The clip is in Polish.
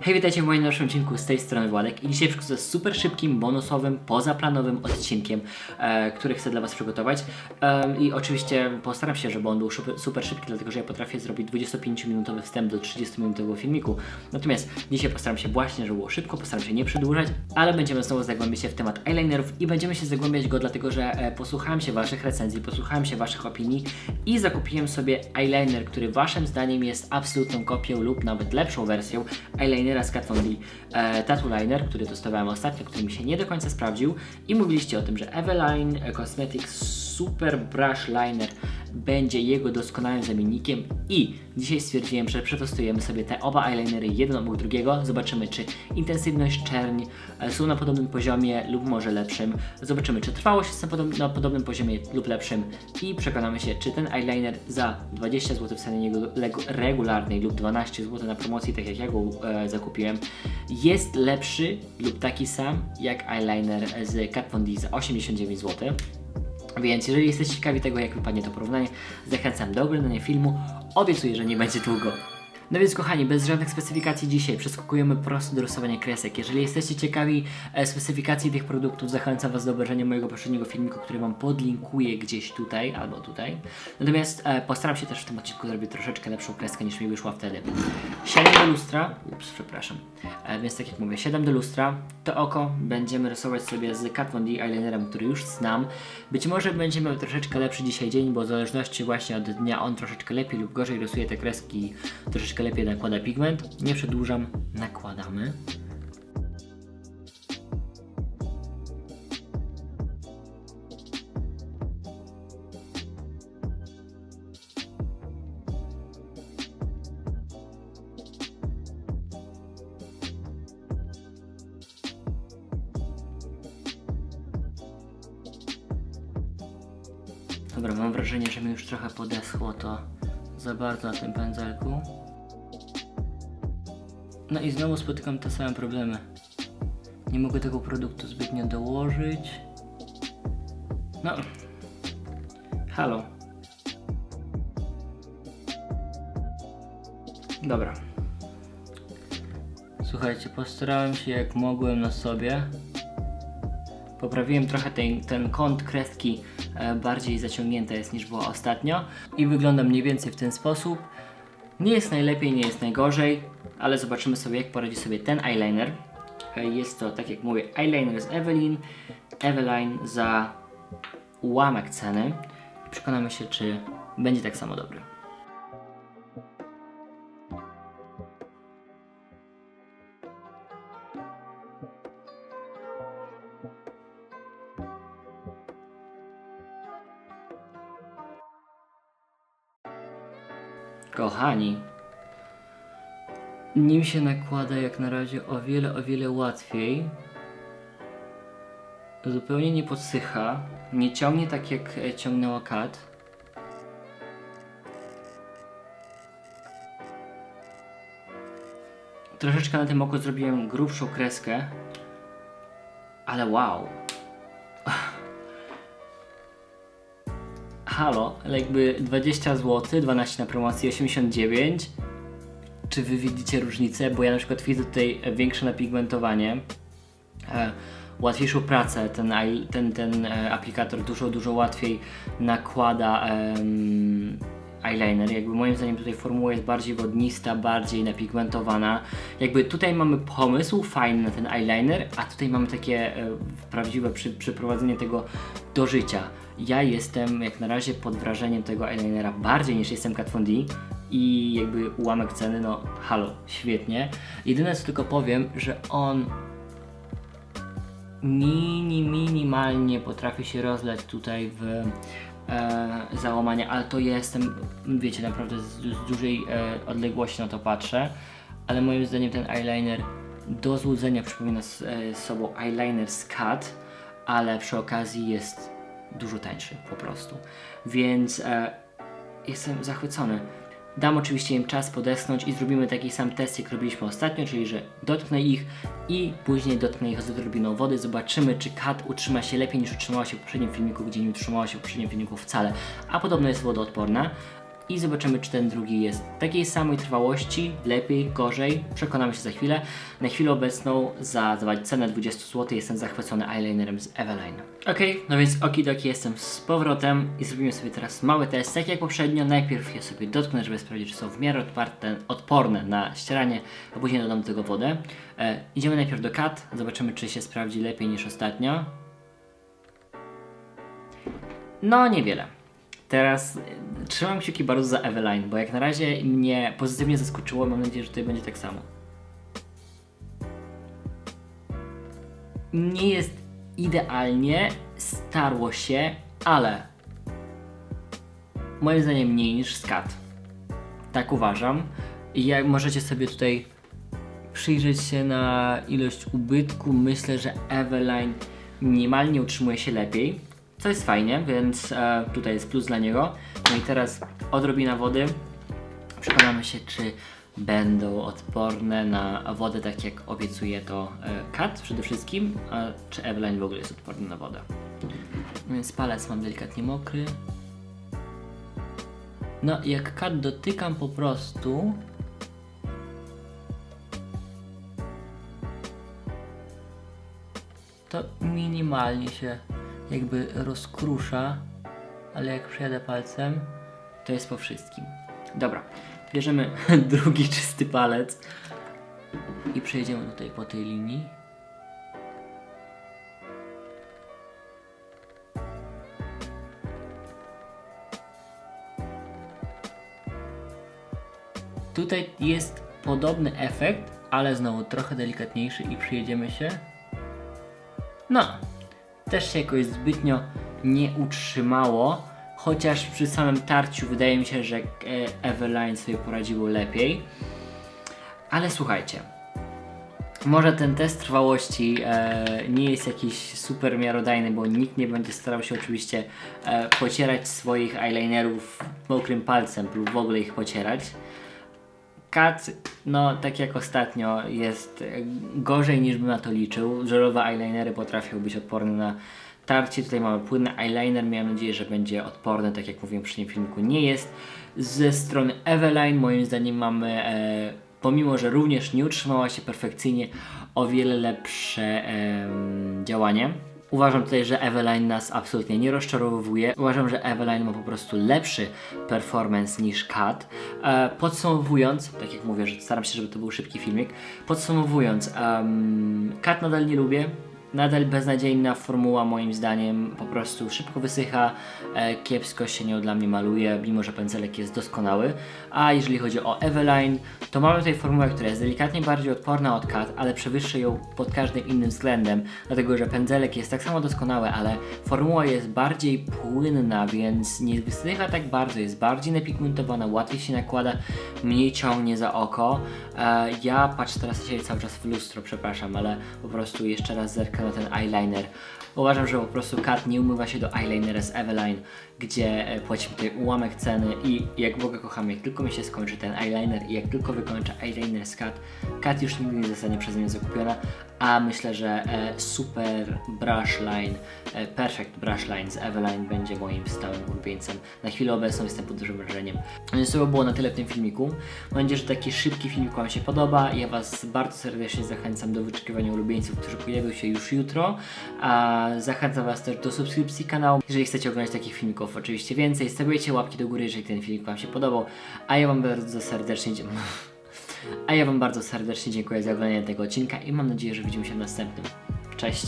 Hej, witajcie w moim nowszym odcinku z tej strony Władek i dzisiaj przychodzę z super szybkim, bonusowym, pozaplanowym odcinkiem, e, który chcę dla Was przygotować. Em, i oczywiście postaram się, żeby on był super, super szybki, dlatego że ja potrafię zrobić 25-minutowy wstęp do 30-minutowego filmiku, natomiast dzisiaj postaram się właśnie, żeby było szybko, postaram się nie przedłużać, ale będziemy znowu zagłębiać się w temat eyelinerów i będziemy się zagłębiać go dlatego, że e, posłuchałem się Waszych recenzji, posłuchałem się Waszych opinii i zakupiłem sobie eyeliner, który Waszym zdaniem jest absolutną kopią lub nawet lepszą wersją eyelinera z Von D e, Tattoo Liner, który dostawałem ostatnio, który mi się nie do końca sprawdził. I mówiliście o tym, że Eveline Cosmetics Super Brush Liner będzie jego doskonałym zamiennikiem i dzisiaj stwierdziłem, że przetestujemy sobie te oba eyelinery jeden obok drugiego, zobaczymy czy intensywność czerń e, są na podobnym poziomie lub może lepszym, zobaczymy czy trwałość jest na, podob- na podobnym poziomie lub lepszym. I przekonamy się czy ten eyeliner za 20 zł w cenie regularnej lub 12 zł na promocji, tak jak ja go e, zakupiłem, jest lepszy lub taki sam jak eyeliner z Kat Von D za 89 zł. Więc jeżeli jesteście ciekawi tego, jak wypadnie to porównanie, zachęcam do oglądania filmu. Obiecuję, że nie będzie długo. No więc kochani, bez żadnych specyfikacji dzisiaj przeskakujemy prosto do rysowania kresek. Jeżeli jesteście ciekawi e, specyfikacji tych produktów, zachęcam Was do obejrzenia mojego poprzedniego filmiku, który Wam podlinkuję gdzieś tutaj albo tutaj. Natomiast e, postaram się też w tym odcinku zrobić troszeczkę lepszą kreskę niż mi wyszła wtedy. Siadam do lustra, ups, przepraszam. E, więc tak jak mówię, siadam do lustra, to oko będziemy rysować sobie z Kat Von D eyelinerem, który już znam. Być może będziemy miał troszeczkę lepszy dzisiaj dzień, bo w zależności właśnie od dnia on troszeczkę lepiej lub gorzej rysuje te kreski, troszeczkę lepiej nakłada pigment. Nie przedłużam, nakładamy. Dobra, mam wrażenie, że mi już trochę podeschło to za bardzo na tym pędzelku. No i znowu spotykam te same problemy. Nie mogę tego produktu zbytnio dołożyć. No. Halo. Dobra. Słuchajcie, postarałem się jak mogłem na sobie. Poprawiłem trochę ten, ten kąt kreski, e, bardziej zaciągnięta jest niż była ostatnio i wygląda mniej więcej w ten sposób. Nie jest najlepiej, nie jest najgorzej, ale zobaczymy sobie jak poradzi sobie ten eyeliner. Jest to, tak jak mówię, eyeliner z Evelyn, Eveline za ułamek ceny. Przekonamy się, czy będzie tak samo dobry. Kochani, nim się nakłada jak na razie o wiele, o wiele łatwiej. Zupełnie nie podsycha, nie ciągnie tak jak e, ciągnęła kat. Troszeczkę na tym oku zrobiłem grubszą kreskę, ale wow. Halo, ale jakby 20 zł, 12 na promocji, 89. Czy wy widzicie różnicę? Bo ja na przykład widzę tutaj większe napigmentowanie, e, łatwiejszą pracę. Ten, ten, ten e, aplikator dużo, dużo łatwiej nakłada eyeliner. Jakby moim zdaniem tutaj formuła jest bardziej wodnista, bardziej napigmentowana. Jakby tutaj mamy pomysł fajny na ten eyeliner, a tutaj mamy takie e, prawdziwe przy, przyprowadzenie tego do życia. Ja jestem jak na razie pod wrażeniem tego eyelinera bardziej niż jestem Kat Von D i jakby ułamek ceny, no halo, świetnie. Jedyne co tylko powiem, że on mini, minimalnie potrafi się rozlać tutaj w e, załamanie, ale to jestem, wiecie, naprawdę z, z dużej e, odległości na to patrzę, ale moim zdaniem ten eyeliner do złudzenia przypomina z, e, sobą eyeliner z Kat, ale przy okazji jest dużo tańszy po prostu, więc e, jestem zachwycony. Dam oczywiście im czas podeschnąć i zrobimy taki sam test, jak robiliśmy ostatnio, czyli że dotknę ich i później dotknę ich z odrobiną wody. Zobaczymy, czy kat utrzyma się lepiej niż utrzymała się w poprzednim filmiku, gdzie nie utrzymała się w poprzednim filmiku wcale, a podobno jest wodoodporna. I zobaczymy, czy ten drugi jest takiej samej trwałości, lepiej, gorzej. Przekonamy się za chwilę. Na chwilę obecną za cenę 20 zł jestem zachwycony eyelinerem z Eveline. Ok, no więc okidoki jestem z powrotem i zrobimy sobie teraz mały test, tak jak poprzednio. Najpierw je sobie dotknę, żeby sprawdzić, czy są w miarę odparte, odporne na ścieranie, a później dodam do tego wodę. E, idziemy najpierw do kat, zobaczymy, czy się sprawdzi lepiej niż ostatnio. No, niewiele. Teraz trzymam kciuki bardzo za Eveline, bo jak na razie mnie pozytywnie zaskoczyło. Mam nadzieję, że tutaj będzie tak samo. Nie jest idealnie, starło się, ale moim zdaniem mniej niż skat. Tak uważam. I jak możecie sobie tutaj przyjrzeć się na ilość ubytku, myślę, że Eveline minimalnie utrzymuje się lepiej, co jest fajnie, więc e, tutaj jest plus dla niego. No i teraz odrobina wody. Przekonamy się, czy będą odporne na wodę, tak jak obiecuje to e, Kat przede wszystkim, a czy Eveline w ogóle jest odporny na wodę. Więc palec mam delikatnie mokry. No, jak Kat dotykam po prostu, to minimalnie się jakby rozkrusza, ale jak przejadę palcem, to jest po wszystkim. Dobra, bierzemy drugi czysty palec i przejedziemy tutaj po tej linii. Tutaj jest podobny efekt, ale znowu trochę delikatniejszy i przyjedziemy się. No, też się jakoś zbytnio nie utrzymało, chociaż przy samym tarciu wydaje mi się, że e, Eveline sobie poradziło lepiej. Ale słuchajcie, może ten test trwałości e, nie jest jakiś super miarodajny, bo nikt nie będzie starał się oczywiście e, pocierać swoich eyelinerów mokrym palcem lub w ogóle ich pocierać. Kat, no tak jak ostatnio, jest e, gorzej niż bym na to liczył. Żelowe eyelinery potrafią być odporne na tarcie. Tutaj mamy płynny eyeliner. Miałem nadzieję, że będzie odporny, tak jak mówiłem w poprzednim filmiku. Nie jest. Ze strony Eveline moim zdaniem mamy, e, pomimo że również nie utrzymała się perfekcyjnie, o wiele lepsze em, działanie. Uważam tutaj, że Eveline nas absolutnie nie rozczarowuje. Uważam, że Eveline ma po prostu lepszy performance niż Kat. E, podsumowując, tak jak mówię, że staram się, żeby to był szybki filmik. Podsumowując, um, Kat nadal nie lubię. Nadal beznadziejna formuła moim zdaniem, po prostu szybko wysycha, e, kiepsko się nią dla mnie maluje, mimo że pędzelek jest doskonały. A jeżeli chodzi o Eveline, to mamy tutaj formułę, która jest delikatnie bardziej odporna od kat, ale przewyższa ją pod każdym innym względem, dlatego że pędzelek jest tak samo doskonały, ale formuła jest bardziej płynna, więc nie wysycha tak bardzo, jest bardziej napigmentowana, łatwiej się nakłada, mniej ciągnie za oko. E, ja patrzę teraz się cały czas w lustro, przepraszam, ale po prostu jeszcze raz zerknę na ten eyeliner. Uważam, że po prostu Kat nie umywa się do eyelinera z Eveline, gdzie e, płacimy tutaj ułamek ceny i jak Boga kocham, jak tylko mi się skończy ten eyeliner i jak tylko wykończę eyeliner z Kat, Kat już nigdy nie zostanie przez mnie zakupiona, a myślę, że e, super brush line, e, perfect brush line z Eveline będzie moim stałym ulubieńcem. Na chwilę obecną jestem pod dużym wrażeniem. Więc to by było na tyle w tym filmiku. Mam nadzieję, że taki szybki filmik Wam się podoba. Ja Was bardzo serdecznie zachęcam do wyczekiwania ulubieńców, którzy pojawią się już jutro. A zachęcam Was też do subskrypcji kanału. Jeżeli chcecie oglądać takich filmików oczywiście więcej, stawiajcie łapki do góry, jeżeli ten filmik Wam się podobał. A ja Wam bardzo serdecznie A ja Wam bardzo serdecznie dziękuję za oglądanie tego odcinka i mam nadzieję, że widzimy się w następnym. Cześć!